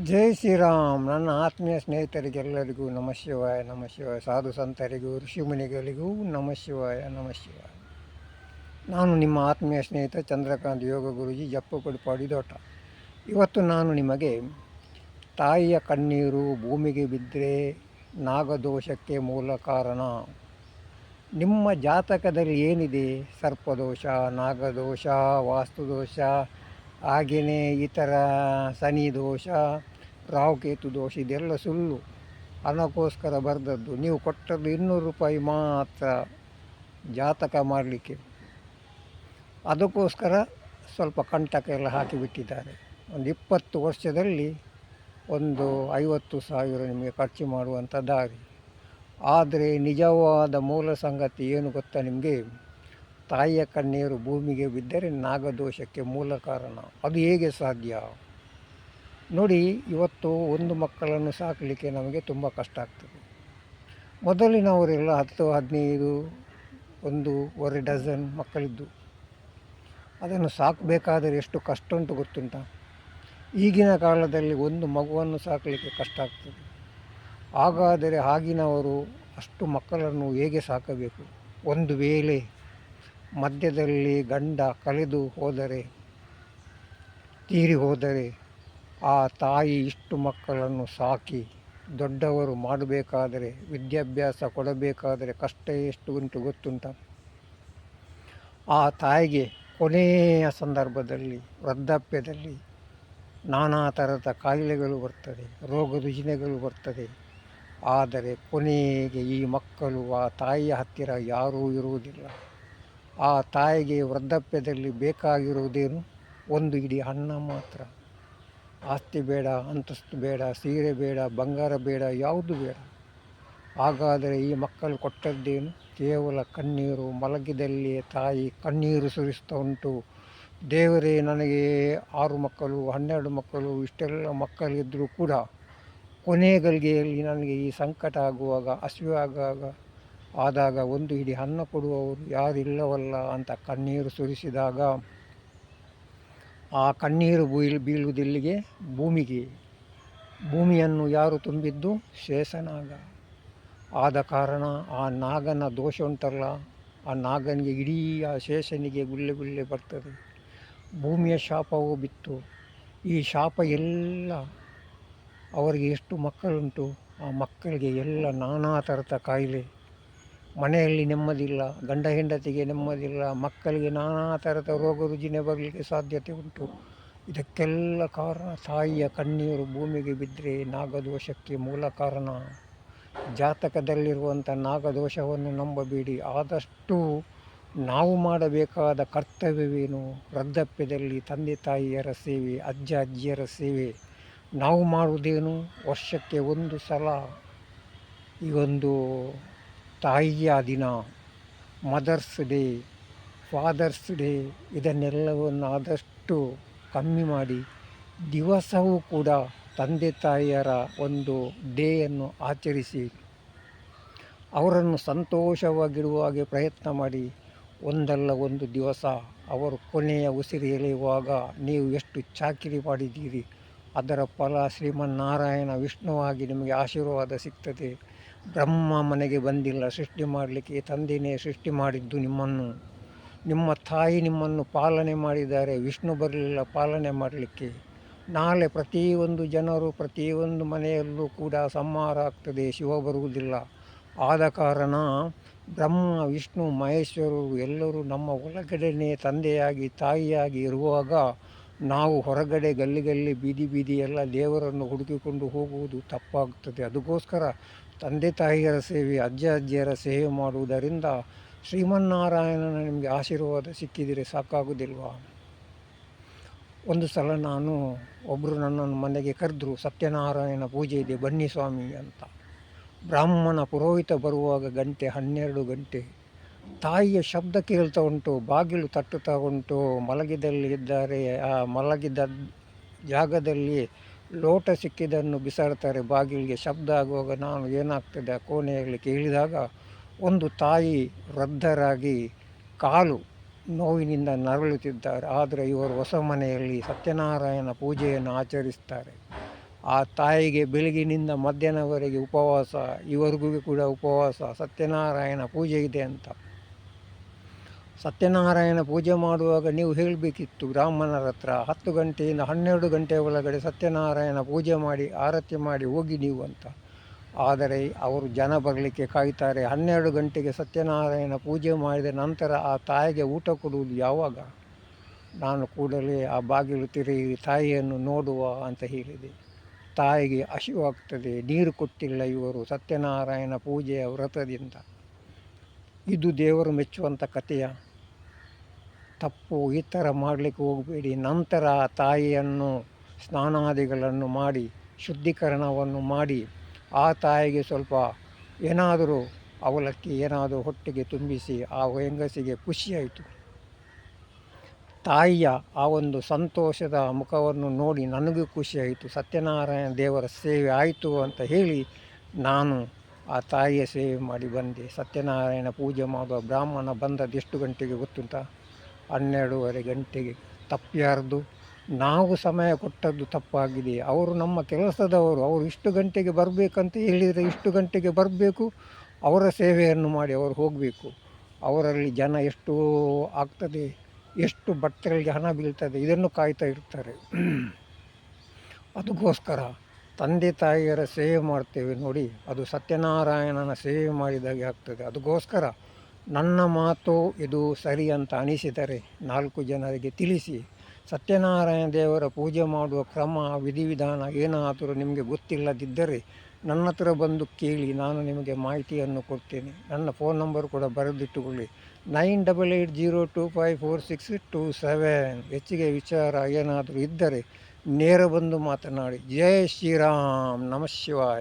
ಜೈ ಶ್ರೀರಾಮ್. ನನ್ನ ಆತ್ಮೀಯ ಸ್ನೇಹಿತರಿಗೆಲ್ಲರಿಗೂ ನಮ ಶಿವಾಯ ನಮ ಶಿವಾಯ. ಸಾಧು ಸಂತರಿಗೂ ಋಷಿಮುನಿಗಳಿಗೂ ನಮ ಶಿವಾಯ ನಮ ಶಿವಾಯ. ನಾನು ನಿಮ್ಮ ಆತ್ಮೀಯ ಸ್ನೇಹಿತ ಚಂದ್ರಕಾಂತ್ ಯೋಗ ಗುರುಜಿ ಜಪ್ಪು ಪಾಡಿದೋಟ. ಇವತ್ತು ನಾನು ನಿಮಗೆ ತಾಯಿಯ ಕಣ್ಣೀರು ಭೂಮಿಗೆ ಬಿದ್ದರೆ ನಾಗದೋಷಕ್ಕೆ ಮೂಲ ಕಾರಣ. ನಿಮ್ಮ ಜಾತಕದಲ್ಲಿ ಏನಿದೆ? ಸರ್ಪದೋಷ, ನಾಗದೋಷ, ವಾಸ್ತುದೋಷ ಹಾಗೆಯೇ ಈ ಥರ ಶನಿ ದೋಷ ರಾಹುಕೇತು ದೋಷ ಇದೆಲ್ಲ ಸುಳ್ಳು. ಹಣಕ್ಕೋಸ್ಕರ ಬರೆದದ್ದು. ನೀವು ಕೊಟ್ಟದ್ದು ಇನ್ನೂರು ರೂಪಾಯಿ ಮಾತ್ರ ಜಾತಕ ಮಾಡಲಿಕ್ಕೆ. ಅದಕ್ಕೋಸ್ಕರ ಸ್ವಲ್ಪ ಕಂಟಕ ಎಲ್ಲ ಹಾಕಿಬಿಟ್ಟಿದ್ದಾರೆ ಒಂದು ಇಪ್ಪತ್ತು ವರ್ಷದಲ್ಲಿ ಒಂದು ಐವತ್ತು ಸಾವಿರ ನಿಮಗೆ ಖರ್ಚು ಮಾಡುವಂಥ ದಾರಿ. ಆದರೆ ನಿಜವಾದ ಮೂಲ ಸಂಗತಿ ಏನು ಗೊತ್ತಾ ನಿಮಗೆ? ತಾಯಿಯ ಕಣ್ಣೀರು ಭೂಮಿಗೆ ಬಿದ್ದರೆ ನಾಗದೋಷಕ್ಕೆ ಮೂಲ ಕಾರಣ. ಅದು ಹೇಗೆ ಸಾಧ್ಯ? ನೋಡಿ, ಇವತ್ತು ಒಂದು ಮಕ್ಕಳನ್ನು ಸಾಕಲಿಕ್ಕೆ ನಮಗೆ ತುಂಬ ಕಷ್ಟ ಆಗ್ತದೆ. ಮೊದಲಿನವರೆಲ್ಲ ಹತ್ತು, ಹದಿನೈದು ಒಂದೂವರೆ ಡಜನ್ ಮಕ್ಕಳಿದ್ದು. ಅದನ್ನು ಸಾಕಬೇಕಾದರೆ ಎಷ್ಟು ಕಷ್ಟ ಉಂಟು ಗೊತ್ತುಂಟ? ಈಗಿನ ಕಾಲದಲ್ಲಿ ಒಂದು ಮಗುವನ್ನು ಸಾಕಲಿಕ್ಕೆ ಕಷ್ಟ ಆಗ್ತದೆ. ಹಾಗಾದರೆ ಆಗಿನವರು ಅಷ್ಟು ಮಕ್ಕಳನ್ನು ಹೇಗೆ ಸಾಕಬೇಕು? ಒಂದು ವೇಳೆ ಮಧ್ಯದಲ್ಲಿ ಗಂಡ ಕಳೆದು ಹೋದರೆ, ತೀರಿ ಹೋದರೆ, ಆ ತಾಯಿ ಇಷ್ಟು ಮಕ್ಕಳನ್ನು ಸಾಕಿ ದೊಡ್ಡವರು ಮಾಡಬೇಕಾದರೆ, ವಿದ್ಯಾಭ್ಯಾಸ ಕೊಡಬೇಕಾದರೆ ಕಷ್ಟ ಎಷ್ಟು ಉಂಟು ಗೊತ್ತುಂಟ? ಆ ತಾಯಿಗೆ ಕೊನೆಯ ಸಂದರ್ಭದಲ್ಲಿ, ವೃದ್ಧಾಪ್ಯದಲ್ಲಿ ನಾನಾ ಥರದ ಕಾಯಿಲೆಗಳು ಬರ್ತದೆ ರೋಗ ರುಜಿನಗಳು ಬರ್ತದೆ. ಆದರೆ ಕೊನೆಗೆ ಈ ಮಕ್ಕಳು, ಆ ತಾಯಿಯ ಹತ್ತಿರ ಯಾರೂ ಇರುವುದಿಲ್ಲ. ಆ ತಾಯಿಗೆ ವೃದ್ಧಾಪ್ಯದಲ್ಲಿ ಬೇಕಾಗಿರುವುದೇನು? ಒಂದು ಇಡಿ ಅನ್ನ ಮಾತ್ರ. ಆಸ್ತಿ ಬೇಡ, ಅಂತಸ್ತು ಬೇಡ, ಸೀರೆ ಬೇಡ, ಬಂಗಾರ ಬೇಡ, ಯಾವುದು ಬೇಡ. ಹಾಗಾದರೆ ಈ ಮಕ್ಕಳು ಕೊಟ್ಟದ್ದೇನು? ಕೇವಲ ಕಣ್ಣೀರು, ಮಲಗಿದಲ್ಲಿಯೇ ತಾಯಿ ಕಣ್ಣೀರು ಸುರಿಸ್ತಾ ಉಂಟು. ದೇವರೇ, ನನಗೆ ಆರು ಮಕ್ಕಳು, ಹನ್ನೆರಡು ಮಕ್ಕಳು, ಇಷ್ಟೆಲ್ಲ ಮಕ್ಕಳಿದ್ದರೂ ಕೂಡ ಕೊನೆಗಳಿಗೆಯಲ್ಲಿ ನನಗೆ ಈ ಸಂಕಟ ಆಗುವಾಗ ಹಸಿವೆ ಆಗುವಾಗ ಆದಾಗ ಒಂದು ಹಿಡಿ ಅನ್ನ ಕೊಡುವವರು ಯಾರಿಲ್ಲವಲ್ಲ ಅಂತ ಕಣ್ಣೀರು ಸುರಿಸಿದಾಗ ಆ ಕಣ್ಣೀರು ಬೀಳ್ ಬೀಳುವುದಿಲ್ಲಿಗೆ? ಭೂಮಿಗೆ. ಭೂಮಿಯನ್ನು ಯಾರು ತುಂಬಿದ್ದು? ಶೇಷನಾಗ. ಆದ ಕಾರಣ ಆ ನಾಗನ ದೋಷ ಉಂಟಲ್ಲ, ಆ ನಾಗನಿಗೆ ಇಡೀ ಆ ಶೇಷನಿಗೆ ಗುಳ್ಳೆ ಗುಳ್ಳೆ ಬರ್ತದೆ. ಭೂಮಿಯ ಶಾಪವು ಬಿತ್ತು. ಈ ಶಾಪ ಎಲ್ಲ ಅವರಿಗೆ ಎಷ್ಟು ಮಕ್ಕಳುಂಟು? ಆ ಮಕ್ಕಳಿಗೆ ಎಲ್ಲ ನಾನಾ ಥರದ ಕಾಯಿಲೆ. ಮನೆಯಲ್ಲಿ ನೆಮ್ಮದಿಲ್ಲ, ಗಂಡ ಹೆಂಡತಿಗೆ ನೆಮ್ಮದಿಲ್ಲ, ಮಕ್ಕಳಿಗೆ ನಾನಾ ಥರದ ರೋಗ ರುಜಿನ ಬರಲಿಕ್ಕೆ ಸಾಧ್ಯತೆ ಉಂಟು. ಇದಕ್ಕೆಲ್ಲ ಕಾರಣ ತಾಯಿಯ ಕಣ್ಣೀರು ಭೂಮಿಗೆ ಬಿದ್ದರೆ ನಾಗದೋಷಕ್ಕೆ ಮೂಲ ಕಾರಣ. ಜಾತಕದಲ್ಲಿರುವಂಥ ನಾಗದೋಷವನ್ನು ನಂಬಬೇಡಿ. ಆದಷ್ಟು ನಾವು ಮಾಡಬೇಕಾದ ಕರ್ತವ್ಯವೇನು? ವೃದ್ಧಾಪ್ಯದಲ್ಲಿ ತಂದೆ ತಾಯಿಯರ ಸೇವೆ, ಅಜ್ಜ ಅಜ್ಜಿಯರ ಸೇವೆ. ನಾವು ಮಾಡುವುದೇನು? ವರ್ಷಕ್ಕೆ ಒಂದು ಸಲ ಈ ಒಂದು ತಾಯಿಯ ದಿನ, ಮದರ್ಸ್ ಡೇ, ಫಾದರ್ಸ್ ಡೇ ಇದನ್ನೆಲ್ಲವನ್ನು ಆದಷ್ಟು ಕಮ್ಮಿ ಮಾಡಿ ದಿವಸವೂ ಕೂಡ ತಂದೆ ತಾಯಿಯರ ಒಂದು ಡೇಯನ್ನು ಆಚರಿಸಿ ಅವರನ್ನು ಸಂತೋಷವಾಗಿಡುವ ಹಾಗೆ ಪ್ರಯತ್ನ ಮಾಡಿ ಒಂದಲ್ಲ ಒಂದು ದಿವಸ ಅವರು ಕೊನೆಯ ಉಸಿರು ಎಳೆಯುವಾಗ ನೀವು ಎಷ್ಟು ಚಾಕಿರಿ ಮಾಡಿದ್ದೀರಿ, ಅದರ ಫಲ ಶ್ರೀಮನ್ನಾರಾಯಣ ವಿಷ್ಣುವಾಗಿ ನಿಮಗೆ ಆಶೀರ್ವಾದ ಸಿಗ್ತದೆ. ಬ್ರಹ್ಮ ಮನೆಗೆ ಬಂದಿಲ್ಲ, ಸೃಷ್ಟಿ ಮಾಡಲಿಕ್ಕೆ ತಂದೆಯೇ ಸೃಷ್ಟಿ ಮಾಡಿದ್ದು ನಿಮ್ಮನ್ನು. ನಿಮ್ಮ ತಾಯಿ ನಿಮ್ಮನ್ನು ಪಾಲನೆ ಮಾಡಿದ್ದಾರೆ, ವಿಷ್ಣು ಬರಲಿಲ್ಲ ಪಾಲನೆ ಮಾಡಲಿಕ್ಕೆ. ನಾಳೆ ಪ್ರತಿಯೊಂದು ಜನರು ಪ್ರತಿಯೊಂದು ಮನೆಯಲ್ಲೂ ಕೂಡ ಸಂಹಾರ ಆಗ್ತದೆ, ಶಿವ ಬರುವುದಿಲ್ಲ. ಆದ ಕಾರಣ ಬ್ರಹ್ಮ, ವಿಷ್ಣು ಮಹೇಶ್ವರರು ಎಲ್ಲರೂ ನಮ್ಮ ಒಳಗಡೆನೇ ತಂದೆಯಾಗಿ, ತಾಯಿಯಾಗಿ ಇರುವಾಗ ನಾವು ಹೊರಗಡೆ ಗಲ್ಲಿ ಗಲ್ಲಿ ಬೀದಿ ಬೀದಿ ಎಲ್ಲ ದೇವರನ್ನು ಹುಡುಕಿಕೊಂಡು ಹೋಗುವುದು ತಪ್ಪಾಗುತ್ತದೆ ಅದಕ್ಕೋಸ್ಕರ ತಂದೆ ತಾಯಿಯರ ಸೇವೆ, ಅಜ್ಜ ಅಜ್ಜಿಯರ ಸೇವೆ ಮಾಡುವುದರಿಂದ ಶ್ರೀಮನ್ನಾರಾಯಣನ ನಿಮಗೆ ಆಶೀರ್ವಾದ ಸಿಕ್ಕಿದರೆ ಸಾಕಾಗುವುದಿಲ್ವಾ? ಒಂದು ಸಲ ನಾನು ಒಬ್ಬರು ನನ್ನನ್ನು ಮನೆಗೆ ಕರೆದ್ರು, ಸತ್ಯನಾರಾಯಣ ಪೂಜೆ ಇದೆ, ಬನ್ನಿ ಸ್ವಾಮಿ ಅಂತ. ಬ್ರಾಹ್ಮಣ ಪುರೋಹಿತ ಬರುವಾಗ ಗಂಟೆ ಹನ್ನೆರಡು ಗಂಟೆ. ತಾಯಿಯ ಶಬ್ದ ಕೇಳ್ತಾ ಉಂಟು, ಬಾಗಿಲು ತಟ್ಟುತ್ತಾ ಉಂಟು, ಮಲಗಿದಲ್ಲಿ ಇದ್ದಾರೆ, ಆ ಮಲಗಿದ ಜಾಗದಲ್ಲಿ ಲೋಟ ಸಿಕ್ಕಿದ್ದನ್ನು ಬಿಸಾಡ್ತಾರೆ. ಬಾಗಿಲಿಗೆ ಶಬ್ದ ಆಗುವಾಗ ನಾನು ಏನಾಗ್ತದೆ? ಆ ಕೋಣೆಯಲ್ಲಿ ಕೇಳಿದಾಗ ಒಂದು ತಾಯಿ ವೃದ್ಧರಾಗಿ ಕಾಲು ನೋವಿನಿಂದ ನರಳುತ್ತಿದ್ದಾರೆ. ಆದರೆ ಇವರು ಹೊಸ ಮನೆಯಲ್ಲಿ ಸತ್ಯನಾರಾಯಣ ಪೂಜೆಯನ್ನು ಆಚರಿಸ್ತಾರೆ. ಆ ತಾಯಿಗೆ ಬೆಳಗಿನಿಂದ ಮಧ್ಯಾಹ್ನವರೆಗೆ ಉಪವಾಸ, ಇವರಿಗೂ ಕೂಡ ಉಪವಾಸ, ಸತ್ಯನಾರಾಯಣ ಪೂಜೆ ಇದೆ ಅಂತ. ಸತ್ಯನಾರಾಯಣ ಪೂಜೆ ಮಾಡುವಾಗ ನೀವು ಹೇಳಬೇಕಿತ್ತು, ಬ್ರಾಹ್ಮಣರ ಹತ್ರ. ಹತ್ತು ಗಂಟೆಯಿಂದ ಹನ್ನೆರಡು ಗಂಟೆ ಒಳಗಡೆ ಸತ್ಯನಾರಾಯಣ ಪೂಜೆ ಮಾಡಿ, ಆರತಿ ಮಾಡಿ ಹೋಗಿ ನೀವು ಅಂತ. ಆದರೆ ಅವರು ಜನ ಬರಲಿಕ್ಕೆ ಕಾಯ್ತಾರೆ. ಹನ್ನೆರಡು ಗಂಟೆಗೆ ಸತ್ಯನಾರಾಯಣ ಪೂಜೆ ಮಾಡಿದ ನಂತರ ಆ ತಾಯಿಗೆ ಊಟ ಕೊಡುವುದು ಯಾವಾಗ? ನಾನು ಕೂಡಲೇ ಆ ಬಾಗಿಲು ತಿರುಗಿ ತಾಯಿಯನ್ನು ನೋಡುವ ಅಂತ ಹೇಳಿದೆ. ತಾಯಿಗೆ ಹಸಿವಾಗ್ತದೆ, ನೀರು ಕೊಟ್ಟಿಲ್ಲ ಇವರು ಸತ್ಯನಾರಾಯಣ ಪೂಜೆಯ ವ್ರತದಿಂದ. ಇದು ದೇವರು ಮೆಚ್ಚುವಂಥ ಕಥೆಯ? ತಪ್ಪು ಈ ಥರ ಮಾಡಲಿಕ್ಕೆ ಹೋಗಬೇಡಿ. ನಂತರ ತಾಯಿಯನ್ನು ಸ್ನಾನಾದಿಗಳನ್ನು ಮಾಡಿ, ಶುದ್ಧೀಕರಣವನ್ನು ಮಾಡಿ, ಆ ತಾಯಿಗೆ ಸ್ವಲ್ಪ ಏನಾದರೂ ಅವಲಕ್ಕಿ ಏನಾದರೂ ಹೊಟ್ಟೆಗೆ ತುಂಬಿಸಿ ಆ ಹೆಂಗಸಿಗೆ ಖುಷಿಯಾಯಿತು. ತಾಯಿಯ ಆ ಒಂದು ಸಂತೋಷದ ಮುಖವನ್ನು ನೋಡಿ ನನಗೂ ಖುಷಿಯಾಯಿತು. ಸತ್ಯನಾರಾಯಣ ದೇವರ ಸೇವೆ ಆಯಿತು ಅಂತ ಹೇಳಿ ನಾನು ಆ ತಾಯಿಯ ಸೇವೆ ಮಾಡಿ ಬಂದೆ. ಸತ್ಯನಾರಾಯಣ ಪೂಜೆ ಮಾಡುವ ಬ್ರಾಹ್ಮಣ ಬಂದದ್ದು ಎಷ್ಟು ಗಂಟೆಗೆ ಗೊತ್ತುಂಟ? ಹನ್ನೆರಡೂವರೆ ಗಂಟೆಗೆ ತಪ್ಪ್ಯಾರ್ದು. ನಾವು ಸಮಯ ಕೊಟ್ಟದ್ದು ತಪ್ಪಾಗಿದೆ. ಅವರು ನಮ್ಮ ಕೆಲಸದವರು, ಅವರು ಇಷ್ಟು ಗಂಟೆಗೆ ಬರಬೇಕಂತ ಹೇಳಿದರೆ ಇಷ್ಟು ಗಂಟೆಗೆ ಬರಬೇಕು. ಅವರ ಸೇವೆಯನ್ನು ಮಾಡಿ ಅವರು ಹೋಗಬೇಕು. ಅವರಲ್ಲಿ ಜನ ಎಷ್ಟು ಆಗ್ತದೆ, ಎಷ್ಟು ಬಟ್ಟೆಗಳಿಗೆ ಹಣ ಬೀಳ್ತದೆ, ಇದನ್ನು ಕಾಯ್ತಾ ಇರ್ತಾರೆ. ಅದಕ್ಕೋಸ್ಕರ ತಂದೆ ತಾಯಿಯರ ಸೇವೆ ಮಾಡ್ತೇವೆ ನೋಡಿ, ಅದು ಸತ್ಯನಾರಾಯಣನ ಸೇವೆ ಮಾಡಿದಾಗೆ ಆಗ್ತದೆ. ಅದಕ್ಕೋಸ್ಕರ ನನ್ನ ಮಾತು ಇದು ಸರಿ ಅಂತ ಅನಿಸಿದರೆ ನಾಲ್ಕು ಜನರಿಗೆ ತಿಳಿಸಿ. ಸತ್ಯನಾರಾಯಣ ದೇವರ ಪೂಜೆ ಮಾಡುವ ಕ್ರಮ, ವಿಧಿವಿಧಾನ ಏನಾದರೂ ನಿಮಗೆ ಗೊತ್ತಿಲ್ಲದಿದ್ದರೆ ನನ್ನ ಹತ್ರ ಬಂದು ಕೇಳಿ, ನಾನು ನಿಮಗೆ ಮಾಹಿತಿಯನ್ನು ಕೊಡ್ತೇನೆ. ನನ್ನ ಫೋನ್ ನಂಬರ್ ಕೂಡ ಬರೆದಿಟ್ಟುಕೊಳ್ಳಿ. Nine double eight zero two five four six two seven. ಹೆಚ್ಚಿಗೆ ವಿಚಾರ ಏನಾದರೂ ಇದ್ದರೆ ನೇರ ಬಂದು ಮಾತನಾಡಿ. ಜಯ ಶ್ರೀರಾಮ್. ನಮಃ ಶಿವಾಯ.